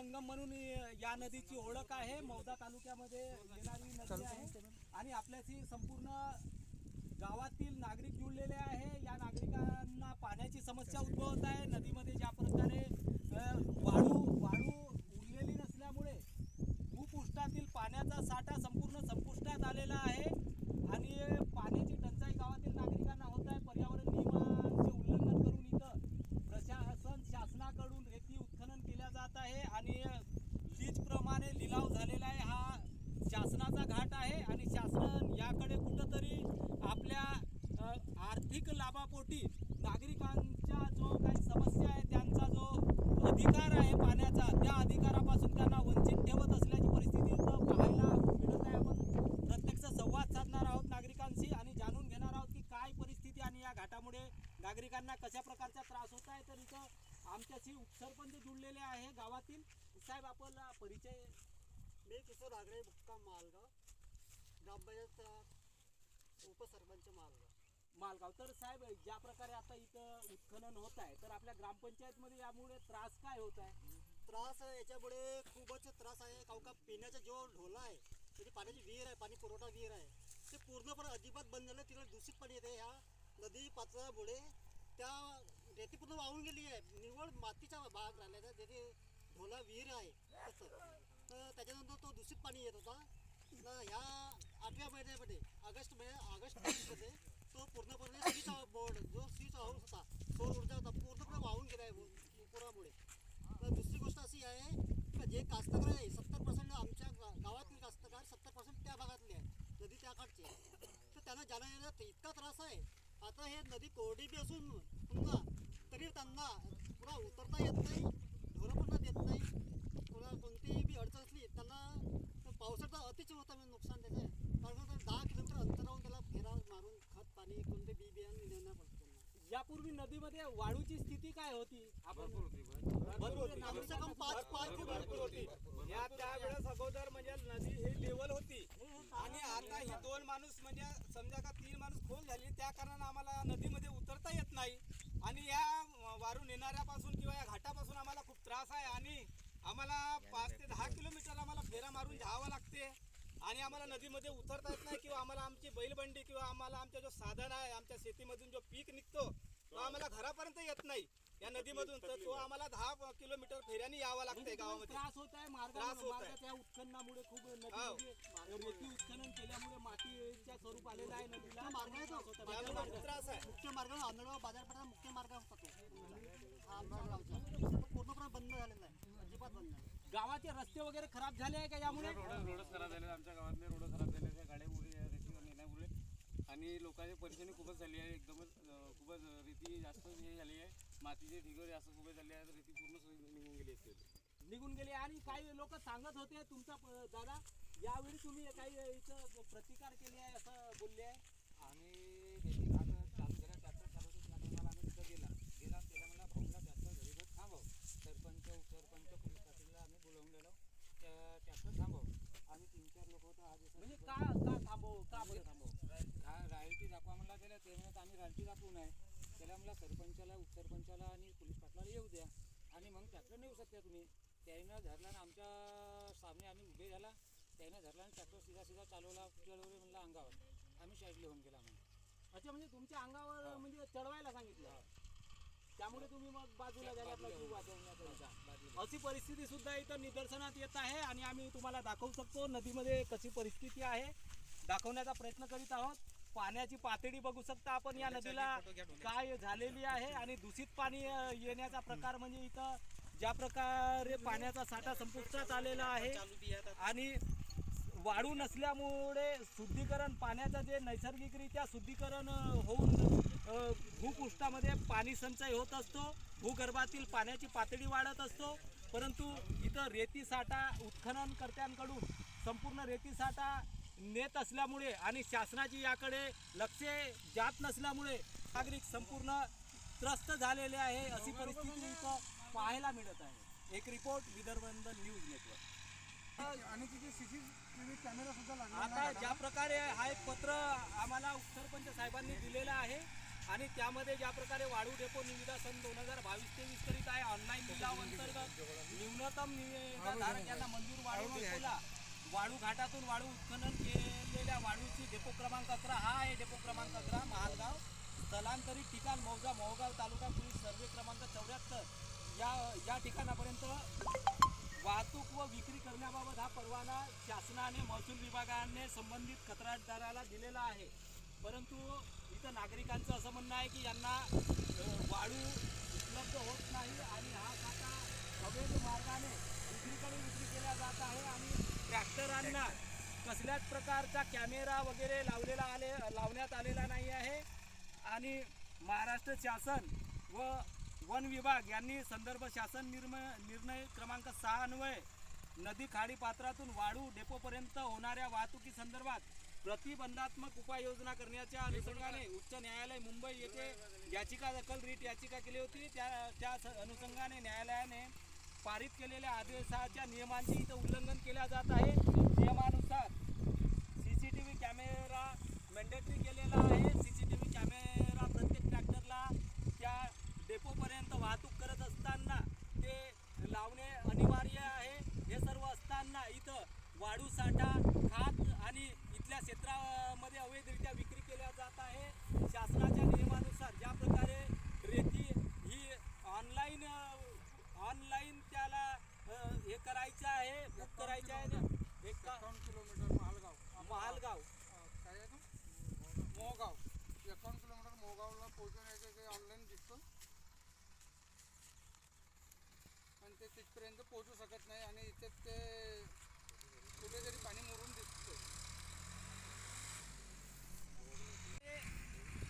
संगम म्हणून या नदीची ओळख आहे. मौदा तालुक्यामध्ये येणारी नदी आहे. आणि आपल्याशी संपूर्ण गावातील नागरिक जुळलेले आहे. या नागरिकांना पाण्याची समस्या उद्भवत आहे. नदीमध्ये ज्या प्रकारे वाळू वाळू उरलेली नसल्यामुळे भूपृष्ठातील पाण्याचा साठा संपूर्ण संपुष्टात आलेला आहे आणि पाण्याची टंचाई गावातील नागरिकांना होत आहे पर्यावरण नियमांचे उल्लंघन करून इथं प्रशासन शासनाकडून रेती उत्खनन केल्या जात आहे आणि लीजप्रमाणे लिलाव झालेला आहे हा शासनाचा घाट आहे आणि शासन याकडे कुठंतरी आपल्या अ, आर्थिक लाभापोटी नागरिकांच्या जो काही समस्या आहे त्यांचा जो अधिकार आहे पाण्याचा त्या अधिकारापासून त्यांना वंचित ठेवत असल्याची परिस्थिती पाहायला मिळत आहे. आपण प्रत्यक्ष संवाद साधणार आहोत नागरिकांशी आणि जाणून घेणार आहोत की काय परिस्थिती आणि या घाटामुळे नागरिकांना कशा प्रकारचा त्रास होत आहे. तर इथं आमच्याशी उपसरपंच जुळलेले आहे. गावातील साहेब आपण परिचय मी किशोर आगळे मुक्काम मालगाव ग्रामपंचायत उपसरपंच मालगाव. मालगाव. तर साहेब ज्या प्रकारे आता इथं उत्खनन होत आहे तर आपल्या ग्रामपंचायतमध्ये यामुळे त्रास काय होत आहे त्रास याच्यामुळे खूपच त्रास आहे. काऊ का पिण्याचा जो ढोला आहे त्याची पाण्याची विहीर आहे पाणी पुरवठा विहीर आहे ते पूर्णपणे अजिबात बंद झालं तिकडे दूषित पाणी येते ह्या नदी पात्रामुळे त्या रेती पूर्ण वाहून गेली आहे. निव्वळ मातीचा भाग राहिला आहे त्याचे ढोला विहीर आहे तसं. तर त्याच्यानंतर तो दूषित पाणी येत होता. तर ह्या आठव्या महिन्यामध्ये ऑगस्ट महिन्या ऑगस्ट महिन्यामध्ये तो पूर्णपणे स्विच बोर्ड जो स्विच हाऊस होता सौर ऊर्जा होता पूर्णपणे वाहून गेला आहे पुरामुळे. तर दुसरी गोष्ट अशी आहे की जे कास्तकार आहे सत्तर पर्सेंट आमच्या गावातील कास्तकार सत्तर पर्सेंट त्या भागातले आहे नदी त्या काठचे आहे. तर त्यांना जाण्या येण्यात इतका त्रास आहे. आता हे नदी कोरडी बी असून पुन्हा तरी त्यांना पुन्हा उतरता येत नाही ढोरं पण देत नाही पुन्हा कोणतीही बी अडचण असली त्यांना पावसाचा अतिच होता म्हणजे नुकसान त्याचं कारण का दहा किलोमीटर अंतरावरून त्याला फेरा मारून खत पाणी कोणते बी बियाणं नेणं पडतं त्यांना यापूर्वी नदीमध्ये वाळूची स्थिती काय होती? आपण भरपूर होती. कम से कम पाच पाच भरपूर होती. या त्यावेळेस अगोदर म्हणजे नदी ही लेवल होती. आणि आता ही दोन माणूस म्हणजे समजा का तीन माणूस खोल झाली त्या कारणानं आम्हाला नदीमध्ये उतरता येत नाही. आणि या वारून येणाऱ्यापासून किंवा या घाटापासून आम्हाला खूप त्रास आहे आणि आम्हाला पाच ते दहा किलोमीटर आम्हाला फेरा मारून जावं लागते. आणि आम्हाला नदीमध्ये उतरता येत नाही किंवा आम्हाला आमची बैलबंडी किंवा आम्हाला आमच्या जो साधन आहे आमच्या शेतीमधून जो पीक निघतो तो आम्हाला घरापर्यंत येत नाही. या नदीमधून तर तो आम्हाला दहा किलोमीटर फेऱ्याने यावा लागतंय गावामध्ये. त्रास होत आहे त्रास होत आहे. मार्गाच्या त्या उत्खननामुळे खूप नदीमध्ये रेती उत्खनन केल्यामुळे मातीच्या स्वरूप आलेलं आहे नदीला. मार्ग आहे तो. त्रास होत आहे. खूप त्रास आहे. मुख्य मार्ग आंधळगाव बाजारपेठा मुख्य मार्ग होता तो हा आमच्या गावचा. तो पूर्णपणे बंद झालेला आहे. अजिबात बंद नाही. गावाचे रस्ते वगैरे खराब झाले आहे का यामुळे? रोड रोडच खराब झाले आमच्या गावातले रोड खराब झाले गाड्या उडी रेतीवर नेण्यामुळे आणि लोकांची परेशानी खूपच झाली आहे. एकदमच अं, रेती जास्त हे झाली आहे. मातीचे ढिगोर जास्त खूपच झाले आहेत रेती पूर्ण सगळी निघून गेली असते निघून गेले आणि काही लोक सांगत होते तुमचा प- दादा यावेळी तुम्ही काही इथं प्रतिकार केले आहे असं बोलले आहे? आम्ही रेती घाट चालू केला ट्रॅक्टर चालवतो आम्ही तिथं गेला. गेला त्याला मला भाऊला ट्रॅक्टर घरी बस थांबव सरपंच उपसरपंच पोलीस पाटीलला आम्ही बोलावून गेलो. त्या ट्रॅक्टर थांबव आम्ही तीन चार लोक होतो आज म्हणजे का का थांबव का बरं थांबव? हा रायल्टी दाखवा म्हणला त्याला ते म्हणत आम्ही रायल्टी दाखवू नाही त्याला मला सरपंचाला उपसरपंचाला आणि पोलीस पाटलाला येऊ द्या. आणि मग ट्रॅक्टर नेऊ शकता तुम्ही. त्यानं धरला आणि आमच्या सामने आम्ही उभे झाला. त्यानं धरला आणि ट्रॅक्टर सीधा सीधा चालवला चढवले म्हणलं अंगावर. आम्ही साईडला होऊन गेला म्हणून. अच्छा म्हणजे तुमच्या अंगावर म्हणजे चढवायला सांगितलं. त्यामुळे तुम्ही मग बाजूला झाला आपला जीव वाचवण्याकरिता अशी परिस्थिती सुद्धा इथं निदर्शनात येत आहे आणि आम्ही तुम्हाला दाखवू शकतो. नदीमध्ये कशी परिस्थिती आहे दाखवण्याचा प्रयत्न करीत आहोत. पाण्याची पातळी बघू शकता आपण या नदीला. काय झालेली आहे आणि दूषित पाणी येण्याचा प्रकार म्हणजे इथं ज्या प्रकारे पाण्याचा साठा संपुष्टात आलेला आहे आणि वाळू नसल्यामुळे शुद्धीकरण पाण्याचं जे नैसर्गिकरित्या शुद्धीकरण होऊन भूपृष्ठामध्ये पाणी संचय होत असतो भूगर्भातील पाण्याची पातळी वाढत असतो परंतु इथं रेती साठा उत्खननकर्त्यांकडून संपूर्ण रेती साठा नेत असल्यामुळे आणि शासनाची याकडे लक्ष जात नसल्यामुळे नागरिक संपूर्ण त्रस्त झालेले आहे अशी परिस्थिती इथं पाहायला मिळत आहे. एक रिपोर्ट विदर्भंदन न्यूज नेटवर्क. आणि तिथे सीसीटीव्ही कॅमेरा सुद्धा आता ज्या प्रकारे हा एक पत्र आम्हाला उपसरपंच साहेबांनी दिलेलं आहे आणि त्यामध्ये ज्या प्रकारे वाळू डेपो निविदा सन दोन हजार बावीस तेवीस करीत आहे ऑनलाईन लिलाव अंतर्गत न्यूनतम निविदा धारक यांना मंजूर वाळू डेपोला वाळू घाटातून वाळू उत्खनन केलेल्या वाळूची डेपो क्रमांक अकरा. हा आहे डेपो क्रमांक अकरा महालगाव. स्थलांतरित ठिकाण मौजा मोहगाव तालुका पोलीस सर्वे क्रमांक चौऱ्याहत्तर. या या ठिकाणापर्यंत वाहतूक व विक्री करण्याबाबत हा परवाना शासनाने महसूल विभागाने संबंधित कंत्राटदाराला दिलेला आहे. परंतु इथं नागरिकांचं असं म्हणणं आहे की यांना वाळू उपलब्ध होत नाही आणि हा खाता अवैध मार्गाने विक्रीकडे विक्री केला जात आहे आणि ट्रॅक्टरांना कसल्याच प्रकारचा कॅमेरा वगैरे लावलेला आले लावण्यात आलेला नाही आहे. आणि महाराष्ट्र शासन व वन विभाग यांनी संदर्भ शासन निर्म निर्णय क्रमांक सहा नदी खाडीपात्रातून वाळू डेपोपर्यंत होणाऱ्या वाहतुकी संदर्भात प्रतिबंधात्मक उपाययोजना करण्याच्या अनुषंगाने उच्च न्यायालय मुंबई येथे याचिका दखल रीट याचिका केली होती. त्या त्या स- अनुषंगाने न्यायालयाने पारित केलेल्या आदेशाच्या नियमांचे इथं उल्लंघन केल्या जात आहे नियमानुसार C C T V camera mandatory केलेला आहे C C T V camera प्रत्येक ट्रॅक्टरला त्या डेपोपर्यंत वाहतूक करत असताना ते लावणे अनिवार्य आहे हे सर्व असताना इथं वाळू साठा खात आणि इथल्या क्षेत्रामध्ये अवैधरित्या विक्री केल्या जात आहे शासनाच्या नियमानुसार ज्या प्रकारे रेती ही ऑनलाईन ऑनलाईन त्याला अ, हे करायचं आहे बुक करायचं आहे ना. एक का एकावन्न किलोमीटर महालगाव महालगाव अं, काय आहे मोगाव. एकावन्न किलोमीटर मोगावला पोहोचण्याचं ते ऑनलाईन दिसतं. आणि ते तिथपर्यंत पोहोचू शकत नाही आणि इथे ते कुठेतरी पाणी मुरून दिसतं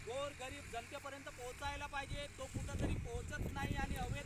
गोर गरीब जनतेपर्यंत पोहोचायला पाहिजे. तो कुठंतरी पोहोचत नाही आणि हवे